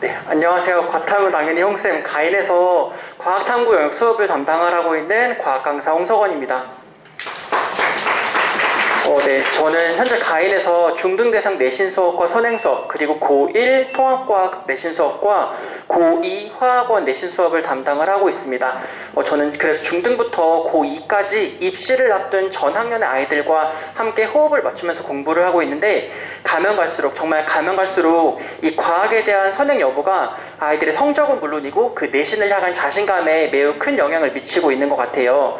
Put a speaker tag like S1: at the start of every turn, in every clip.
S1: 네, 안녕하세요. 과탐은 당연히 홍쌤 가인에서 과학탐구 영역 수업을 담당을 하고 있는 과학 강사 홍석원입니다. 어, 네, 저는 현재 가인에서 중등 대상 내신 수업과 선행 수업, 그리고 고1 통합과학 내신 수업과 고2 화학원 내신 수업을 담당을 하고 있습니다. 어, 저는 그래서 중등부터 고2까지 입시를 앞둔 전 학년의 아이들과 함께 호흡을 맞추면서 공부를 하고 있는데 가면 갈수록 정말 가면 갈수록 이 과학에 대한 선행 여부가 아이들의 성적은 물론이고 그 내신을 향한 자신감에 매우 큰 영향을 미치고 있는 것 같아요.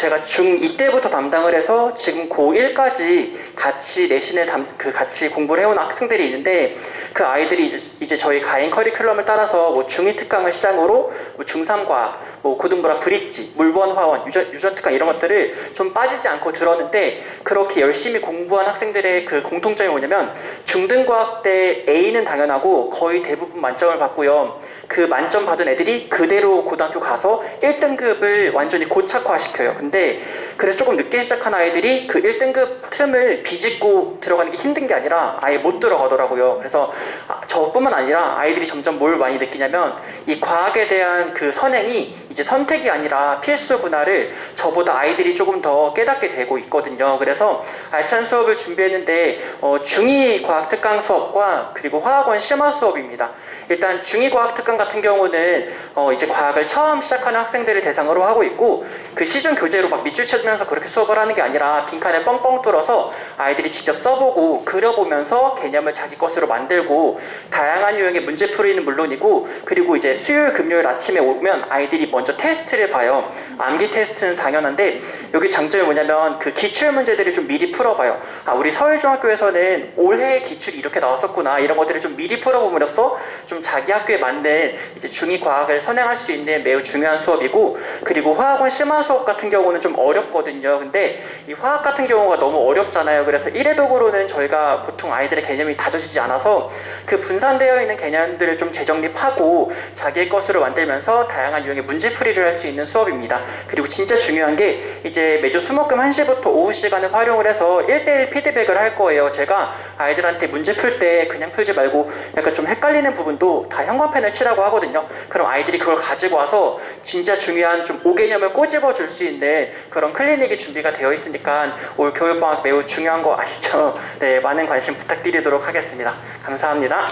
S1: 제가 중2 때부터 담당을 해서 지금 고1까지 같이 내신을 담, 그 같이 공부를 해온 학생들이 있는데 그 아이들이 이제, 이제 저희 가인 커리큘럼을 따라서 뭐 중2 특강을 시작으로 뭐 중3과학, 뭐 고등부라 브릿지, 물원 화원, 유전, 유전 특강 이런 것들을 좀 빠지지 않고 들었는데 그렇게 열심히 공부한 학생들의 그 공통점이 뭐냐면 중등과학 때 A는 당연하고 거의 대부분 만점을 받고요. 그 만점 받은 애들이 그대로 고등학교 가서 1등급을 완전히 고착화시켜요. 근데 그래서 조금 늦게 시작한 아이들이 그 1등급 틈을 비집고 들어가는 게 힘든 게 아니라 아예 못 들어가더라고요. 그래서 아, 저뿐만 아니라 아이들이 점점 뭘 많이 느끼냐면 이 과학에 대한 그 선행이 이제 선택이 아니라 필수구나를 저보다 아이들이 조금 더 깨닫게 되고 있거든요. 그래서 알찬 수업을 준비했는데 어, 중2 과학 특강 수업과 그리고 화학원 심화 수업입니다. 일단 중2 과학 특강 같은 경우는 어, 이제 과학을 처음 시작하는 학생들을 대상으로 하고 있고 그 시중 교재로 막 밑줄 쳐주면서 그렇게 수업을 하는 게 아니라 빈칸을 뻥뻥 뚫어서 아이들이 직접 써보고 그려보면서 개념을 자기 것으로 만들고 다양한 유형의 문제 풀이는 물론이고 그리고 이제 수요일 금요일 아침에 오면 아이들이 먼저 테스트를 봐요 암기 테스트는 당연한데 여기 장점이 뭐냐면 그 기출 문제들을 좀 미리 풀어봐요 아 우리 서울중학교에서는 올해 기출이 이렇게 나왔었구나 이런 것들을 좀 미리 풀어봄으로써 좀 자기 학교에 맞는 이제 중2 과학을 선행할 수 있는 매우 중요한 수업이고 그리고 화학원 심화 수업 같은 경우는 좀 어렵거든요. 근데 이 화학 같은 경우가 너무 어렵잖아요. 그래서 1회 독으로는 저희가 보통 아이들의 개념이 다져지지 않아서 그 분산되어 있는 개념들을 좀 재정립하고 자기의 것으로 만들면서 다양한 유형의 문제풀이를 할 수 있는 수업입니다. 그리고 진짜 중요한 게 이제 매주 수목금 1시부터 오후 시간을 활용을 해서 1대1 피드백을 할 거예요. 제가 아이들한테 문제 풀 때 그냥 풀지 말고 약간 좀 헷갈리는 부분도 다 형광펜을 칠하고 하거든요. 그럼 아이들이 그걸 가지고 와서 진짜 중요한 좀 5개념을 꼬집어 줄 수 있는 그런 클리닉이 준비가 되어 있으니까 올 교육방학 매우 중요한 거 아시죠? 네, 많은 관심 부탁드리도록 하겠습니다. 감사합니다.